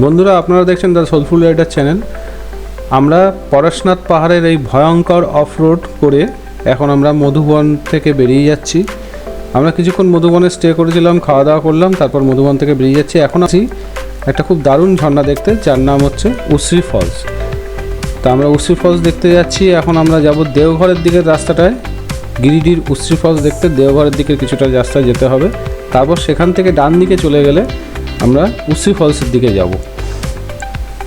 বন্ধুরা, আপনারা দেখছেন দ্য সোলফুল রাইডার চ্যানেল। আমরা পরশনাথ পাহাড়ের এই ভয়ঙ্কর অফ রোড করে এখন আমরা মধুবন থেকে বেরিয়ে যাচ্ছি। আমরা কিছুক্ষণ মধুবনে স্টে করেছিলাম খাওয়া দাওয়া করলাম, তারপর মধুবন থেকে বেরিয়ে যাচ্ছি। এখন আছি একটা খুব দারুণ ঝর্ণা দেখতে, যার নাম হচ্ছে উশ্রী ফলস। তা আমরা উশ্রী ফলস দেখতে যাচ্ছি। এখন আমরা যাব দেওঘরের দিকের রাস্তাটায়। গিরিডির উশ্রী ফলস দেখতে দেওঘরের দিকে কিছুটা রাস্তা যেতে হবে। তারপর সেখান থেকে ডান দিকে চলে গেলে আমরা উশ্রী ফলসের দিকে যাব।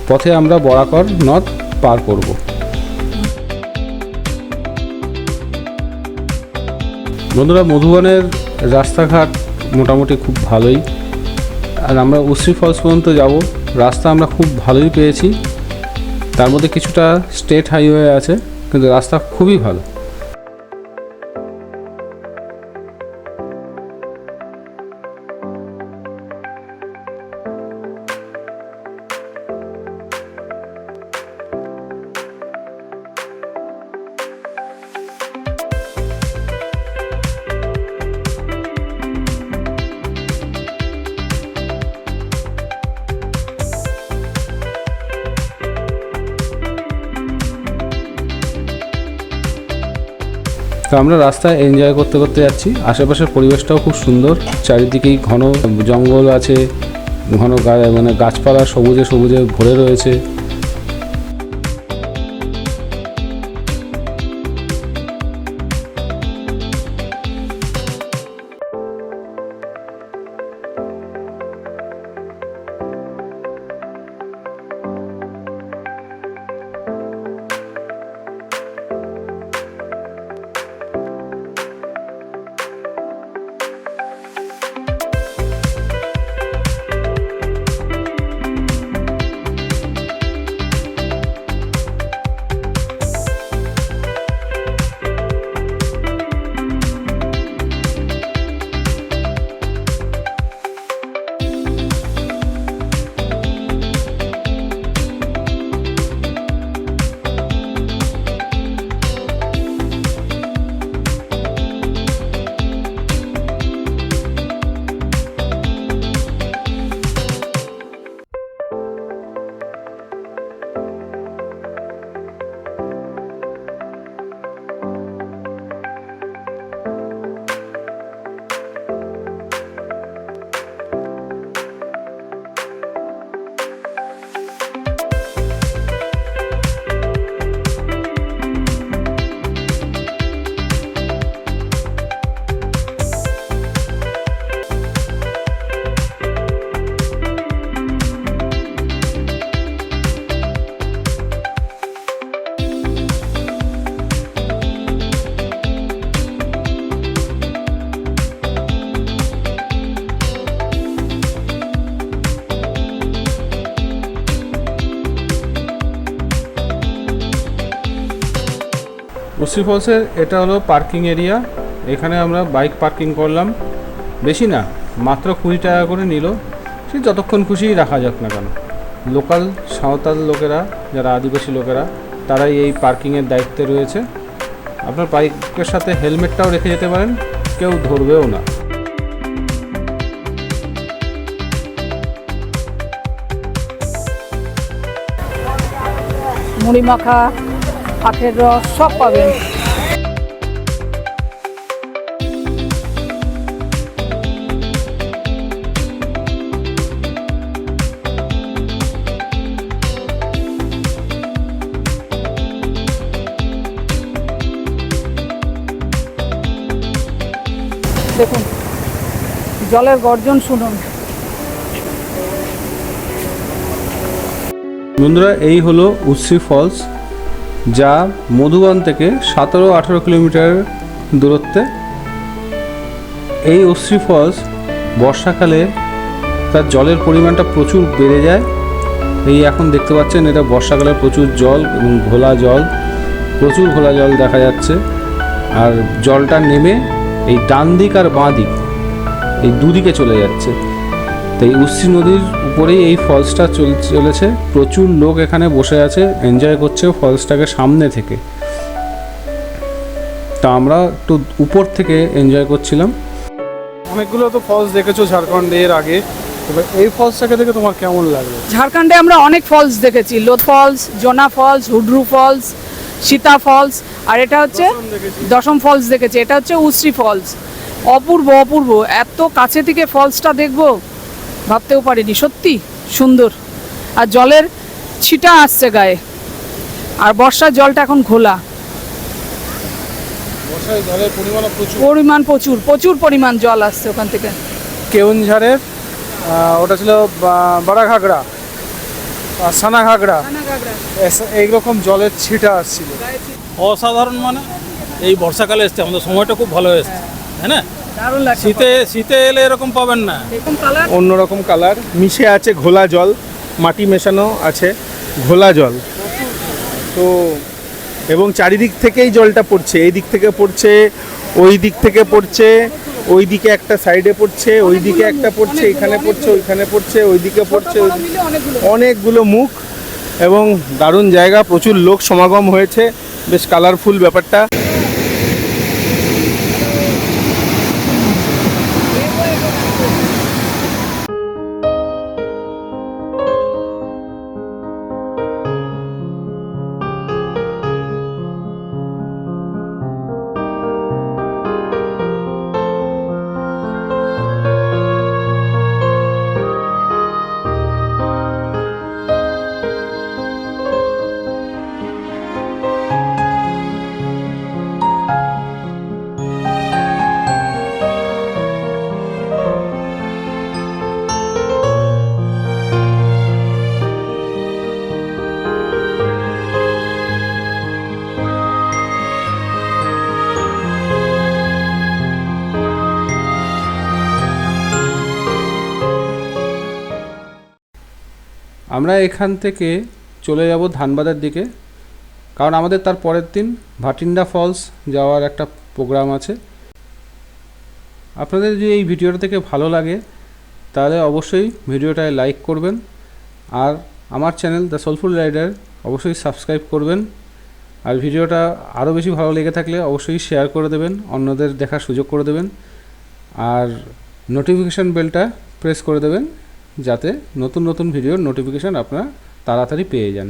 পথে আমরা বরাকর নদ পার করব। বন্ধুরা, মধুবনের রাস্তাঘাট মোটামুটি খুব ভালোই। আর আমরা উশ্রী ফলস পর্যন্ত যাব। রাস্তা আমরা খুব ভালোই পেয়েছি। তার মধ্যে কিছুটা স্টেট হাইওয়ে আছে, কিন্তু রাস্তা খুবই ভালো। তো আমরা রাস্তায় এনজয় করতে করতে যাচ্ছি। আশেপাশের পরিবেশটাও খুব সুন্দর। চারিদিকেই ঘন জঙ্গল আছে, ঘন মানে গাছপালা সবুজে সবুজে ভরে রয়েছে। মুসি ফলসের এটা হলো পার্কিং এরিয়া। এখানে আমরা বাইক পার্কিং করলাম। বেশি না, মাত্র কুড়ি টাকা করে নিল। সে যতক্ষণ খুশি রাখা যাক না কেন। লোকাল সাঁওতাল লোকেরা, যারা আদিবাসী লোকেরা, তারাই এই পার্কিংয়ের দায়িত্বে রয়েছে। আপনার বাইকের সাথে হেলমেটটাও রেখে যেতে পারেন, কেউ ধরবেও না। মুড়ি মাখা আখের রস সব পাবেন। দেখুন জলের গর্জন শুনুন। বন্ধুরা এই হলো উশ্রী ফলস। যা মধুবন থেকে সতেরো আঠেরো কিলোমিটার দূরত্বে। এই উশ্রী ফলস বর্ষাকালে তার জলের পরিমাণটা প্রচুর বেড়ে যায়। এই এখন দেখতে পাচ্ছেন এটা বর্ষাকালে প্রচুর জল এবং ঘোলা জল, প্রচুর ঘোলা জল দেখা যাচ্ছে। আর জলটা নেমে এই ডান দিক আর বাঁ দিক, এই দুদিকে চলে যাচ্ছে। তো এই উশ্রী নদীর উপরেই এই ফলসটা চল চলেছে। প্রচুর লোক এখানে বসে আছে এনজয় করছে ফলসটাকে সামনে থেকে। তা আমরা একটু উপর থেকে এনজয় করছিলাম। অনেকগুলো তো ফলস দেখেছ ঝাড়খণ্ডে এর আগে। তবে এই ফলসটাকে দেখে তোমার কেমন লাগল? ঝাড়খণ্ডে আমরা অনেক ফলস দেখেছি। Lodh falls Jonha falls Hundru falls Sita falls আর এটা হচ্ছে দশম ফলস দেখেছি। এটা হচ্ছে উশ্রী ফলস। অপূর্ব অপূর্ব। এত কাছে থেকে ফলসটা দেখব। ভাবতেও পারিনি। সত্যি সুন্দর। আর জলের ছিটা আসছে গায়ে। আর বর্ষার জলটা এখন ঘোলা। পরিমাণ প্রচুর প্রচুর পরিমাণ জল আসছে ওখান থেকে। কেউনঝাড়ের ওটা ছিল বাড়া ঘাগড়া আর সানা ঘাগড়া এইরকম জলের ছিটা আসছিল। অসাধারণ মানে এই বর্ষাকালে এসছে আমাদের সময়টা খুব ভালো এসছে তাই না? দারুণ লাগছে শীতে শীতে এলে এরকম পাবেন না। অন্যরকম কালার মিশে আছে ঘোলা জল মাটি মেশানো আছে ঘোলা জল। তো এবং চারিদিক থেকেই জলটা পড়ছে এই দিক থেকে পড়ছে ওই দিক থেকে পড়ছে ওই দিকে একটা সাইডে পড়ছে ওই দিকে একটা পড়ছে এখানে পড়ছে ওইখানে পড়ছে ওই দিকে পড়ছে অনেকগুলো। মুখ এবং দারুণ জায়গা প্রচুর লোক সমাগম হয়েছে বেশ কালারফুল ব্যাপারটা। আমরা এখান থেকে চলে যাব ধানবাদের দিকে, কারণ আমাদের তার পরের দিন ভাটিন্ডা ফলস যাওয়ার একটা প্রোগ্রাম আছে। আপনাদের যদি এই ভিডিওটা থেকে ভালো লাগে, তাহলে অবশ্যই ভিডিওটায় লাইক করবেন, আর আমার চ্যানেল দ্য সোলফুল রাইডার অবশ্যই সাবস্ক্রাইব করবেন, আর ভিডিওটা আরও বেশি ভালো লেগে থাকলে অবশ্যই শেয়ার করে দেবেন, অন্যদের দেখার সুযোগ করে দেবেন, আর নোটিফিকেশান বেলটা প্রেস করে দেবেন। যাতে নতুন নতুন ভিডিওর নোটিফিকেশান আপনারা তাড়াতাড়ি পেয়ে যান।